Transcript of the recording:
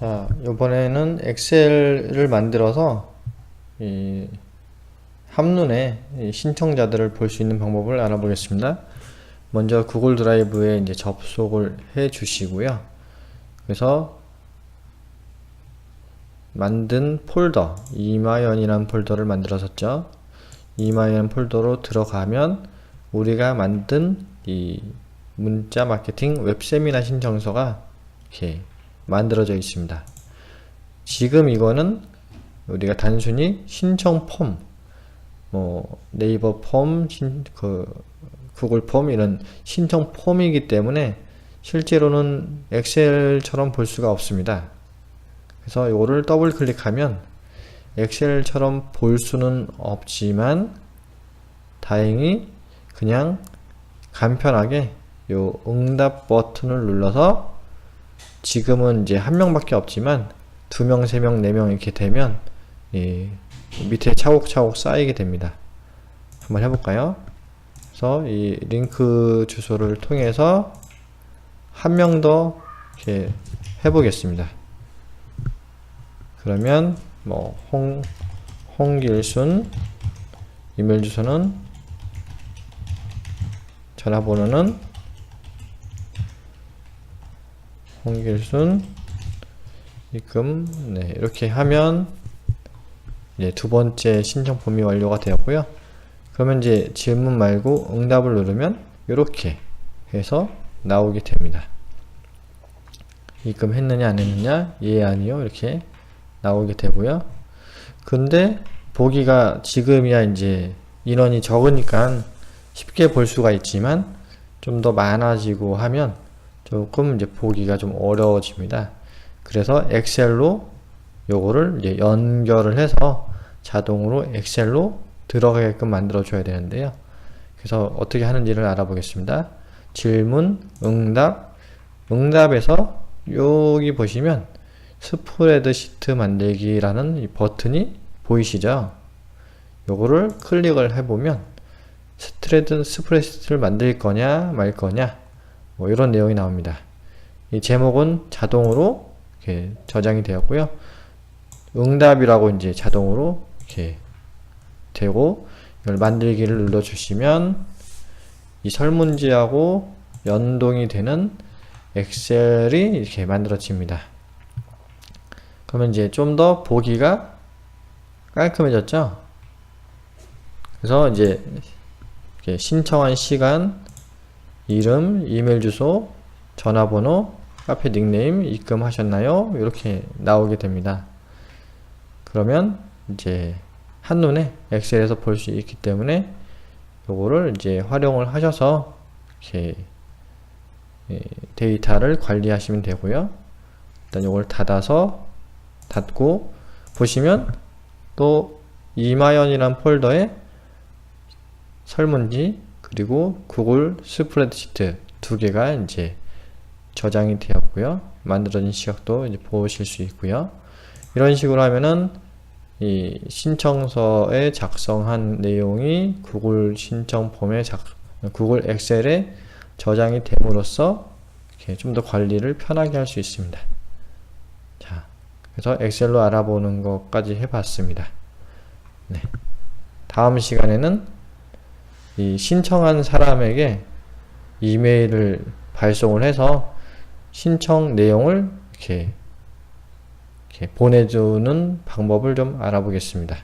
자, 이번에는 엑셀을 만들어서 이 한눈에 이 신청자들을 볼 수 있는 방법을 알아보겠습니다. 먼저 구글 드라이브에 이제 접속을 해 주시고요. 그래서 만든 폴더 이마연이라는 폴더를 만들었었죠. 이마연 폴더로 들어가면 우리가 만든 이 문자 마케팅 웹 세미나 신청서가 이렇게 만들어져 있습니다. 지금 이거는 우리가 단순히 신청 폼, 뭐 네이버 폼, 신, 그 구글 폼 이런 신청 폼이기 때문에 실제로는 엑셀처럼 볼 수가 없습니다. 그래서 이거를 더블 클릭하면 엑셀처럼 볼 수는 없지만 다행히 그냥 간편하게 요 응답 버튼을 눌러서 지금은 이제 한 명밖에 없지만 두 명, 세 명, 네 명 이렇게 되면 이 밑에 차곡차곡 쌓이게 됩니다. 한번 해볼까요? 그래서 이 링크 주소를 통해서 한 명 더 이렇게 해보겠습니다. 그러면 뭐 홍, 홍길순 이메일 주소는 전화번호는 홍길순 입금 네 이렇게 하면 이제 두 번째 신청 폼이 완료가 되었고요. 그러면 이제 질문 말고 응답을 누르면 이렇게 해서 나오게 됩니다. 입금했느냐 안 했느냐 예 아니요 이렇게 나오게 되고요. 근데 보기가 지금이야 이제 인원이 적으니까 쉽게 볼 수가 있지만 좀 더 많아지고 하면 조금 이제 보기가 좀 어려워집니다. 그래서 엑셀로 요거를 이제 연결을 해서 자동으로 엑셀로 들어가게끔 만들어 줘야 되는데요. 그래서 어떻게 하는지를 알아보겠습니다. 질문, 응답, 응답에서 여기 보시면 스프레드 시트 만들기라는 이 버튼이 보이시죠? 요거를 클릭을 해보면 스트레드 스프레드시트를 만들 거냐 말 거냐 뭐 이런 내용이 나옵니다. 이 제목은 자동으로 이렇게 저장이 되었고요. 응답이라고 이제 자동으로 이렇게 되고 이걸 만들기를 눌러 주시면 이 설문지하고 연동이 되는 엑셀이 이렇게 만들어집니다. 그러면 이제 좀 더 보기가 깔끔해졌죠? 그래서 이제 신청한 시간, 이름, 이메일 주소, 전화번호, 카페 닉네임 입금하셨나요? 이렇게 나오게 됩니다. 그러면 이제 한눈에 엑셀에서 볼 수 있기 때문에 요거를 이제 활용을 하셔서 이렇게 예, 데이터를 관리하시면 되고요. 일단 요걸 닫아서 닫고 보시면 또 이마연이란 폴더에 설문지 그리고 구글 스프레드시트 두 개가 이제 저장이 되었고요. 만들어진 시각도 이제 보실 수 있고요. 이런 식으로 하면은 이 신청서에 작성한 내용이 구글 신청 폼에 작, 구글 엑셀에 저장이 됨으로써 좀 더 관리를 편하게 할 수 있습니다. 자, 그래서 엑셀로 알아보는 것까지 해봤습니다. 네. 다음 시간에는 이 신청한 사람에게 이메일을 발송을 해서 신청 내용을 이렇게, 이렇게 보내주는 방법을 좀 알아보겠습니다.